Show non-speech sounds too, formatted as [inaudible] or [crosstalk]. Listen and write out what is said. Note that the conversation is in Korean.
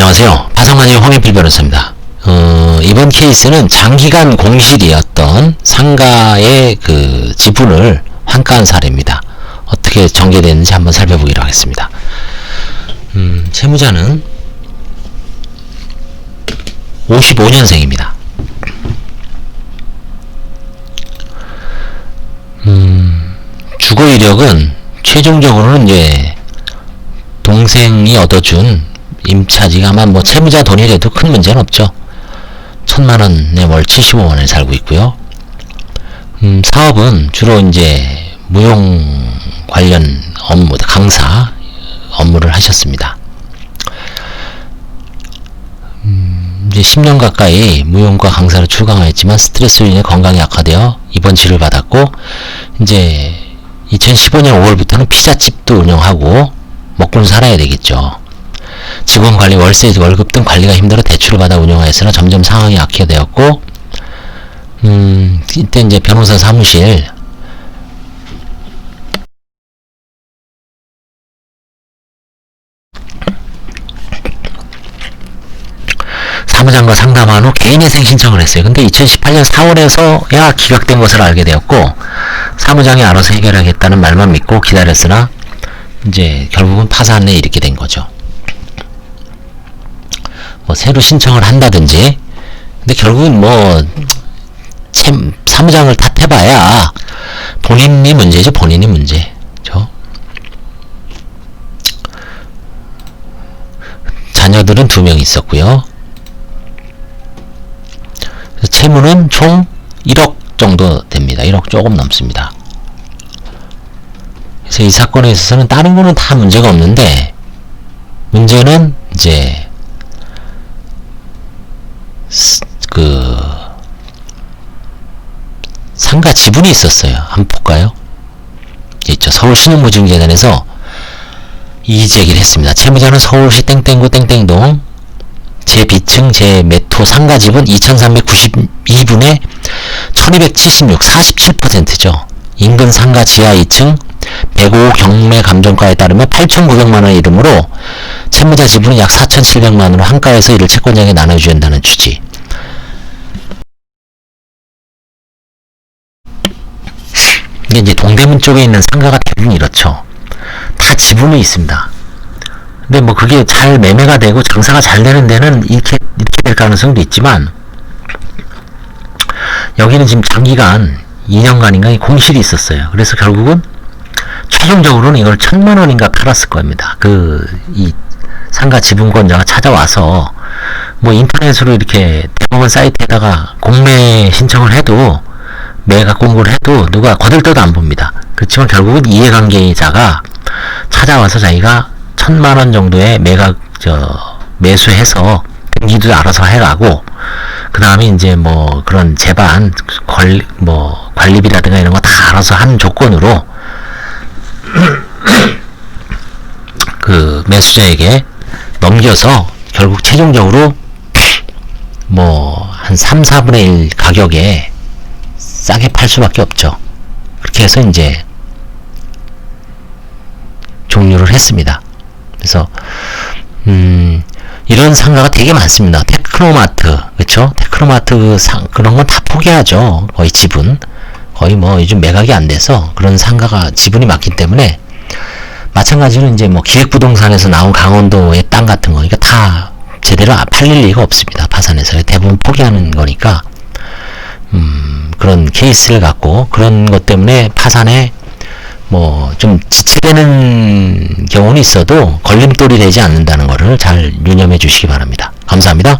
안녕하세요. 파상관의 황해필 변호사입니다. 어, 이번 케이스는 장기간 공실이었던 상가의 그 지분을 환가한 사례입니다. 어떻게 전개되는지 한번 살펴보기로 하겠습니다. 음, 채무자는 55년생입니다. 음, 주거 이력은 최종적으로는 이제 동생이 얻어준 임차지가 아마 뭐 채무자 돈이라도 큰 문제는 없죠. 천만 원에 월 75만원에 살고 있고요. 음, 사업은 주로 이제 무용 관련 업무, 강사 업무를 하셨습니다. 음, 이제 10년 가까이 무용과 강사를 출강하였지만 스트레스로 인해 건강이 악화되어 입원 치료를 받았고 이제 2015년 5월부터는 피자집도 운영하고 먹고는 살아야 되겠죠. 직원 관리, 월세, 월급 등 관리가 힘들어 대출을 받아 운영하였으나 점점 상황이 악화되었고, 음, 이때 이제 변호사 사무실, 사무장과 상담한 후 개인회생 신청을 했어요. 근데 2018년 4월에서야 기각된 것을 알게 되었고, 사무장이 알아서 해결하겠다는 말만 믿고 기다렸으나, 이제 결국은 파산에 이르게 된 거죠. 뭐 새로 신청을 한다든지. 근데 결국은 뭐 참, 사무장을 탓해봐야 본인이 문제죠 본인이 문제 죠. 자녀들은 두 명 있었고요. 채무는 총 1억 정도 됩니다. 1억 조금 넘습니다. 그래서 이 사건에 있어서는 다른 거는 다 문제가 없는데 문제는 이제 그 상가 지분이 있었어요. 한번 볼까요? 있죠. 서울 신흥무증재단에서 이의 제기를 했습니다. 채무자는 서울시 땡땡구 땡땡동 제 B층 제메토 상가 지분 2392분의 1276 47%죠. 인근 상가 지하 2층 105 경매 감정가에 따르면 8,900만 원 이름으로 채무자 지분은 약 4,700만 원으로 한가에서 이를 채권자에게 나눠줘야 한다는 취지. 이게 이제 동대문 쪽에 있는 상가가 대부분 이렇죠. 다 지분이 있습니다. 근데 뭐 그게 잘 매매가 되고 장사가 잘 되는 데는 이렇게, 이렇게 될 가능성도 있지만, 여기는 지금 장기간 2년간인가 공실이 있었어요. 그래서 결국은 최종적으로는 이걸 천만 원인가 팔았을 겁니다. 그, 이 상가 지분권자가 찾아와서 뭐 인터넷으로 이렇게 대법원 사이트에다가 공매 신청을 해도 매각 공고를 해도 누가 거들떠도 안 봅니다. 그렇지만 결국은 이해관계자가 찾아와서 자기가 천만 원 정도의 매각 저 매수해서 등기도 알아서 해가고 그 다음에 이제 뭐 그런 재반 관리 뭐 관리비라든가 이런 거 다 알아서 한 조건으로 [clears throat] 그 매수자에게 넘겨서 결국 최종적으로 뭐 한 3, 4분의 1 가격에 싸게 팔 수밖에 없죠. 그렇게 해서 이제 종료를 했습니다. 그래서 음 이런 상가가 되게 많습니다. 테크노마트 그렇죠? 테크노마트 그 상, 그런 건 다 포기하죠. 거의 지분 거의 뭐 요즘 매각이 안 돼서 그런 상가가 지분이 많기 때문에 마찬가지로 이제 뭐 기획부동산에서 나온 강원도의 땅 같은 거, 이거 다 제대로 팔릴 리가 없습니다. 파산해서 대부분 포기하는 거니까 음, 그런 케이스를 갖고 그런 것 때문에 파산에 뭐 좀 지체되는 경우는 있어도 걸림돌이 되지 않는다는 것을 잘 유념해 주시기 바랍니다. 감사합니다.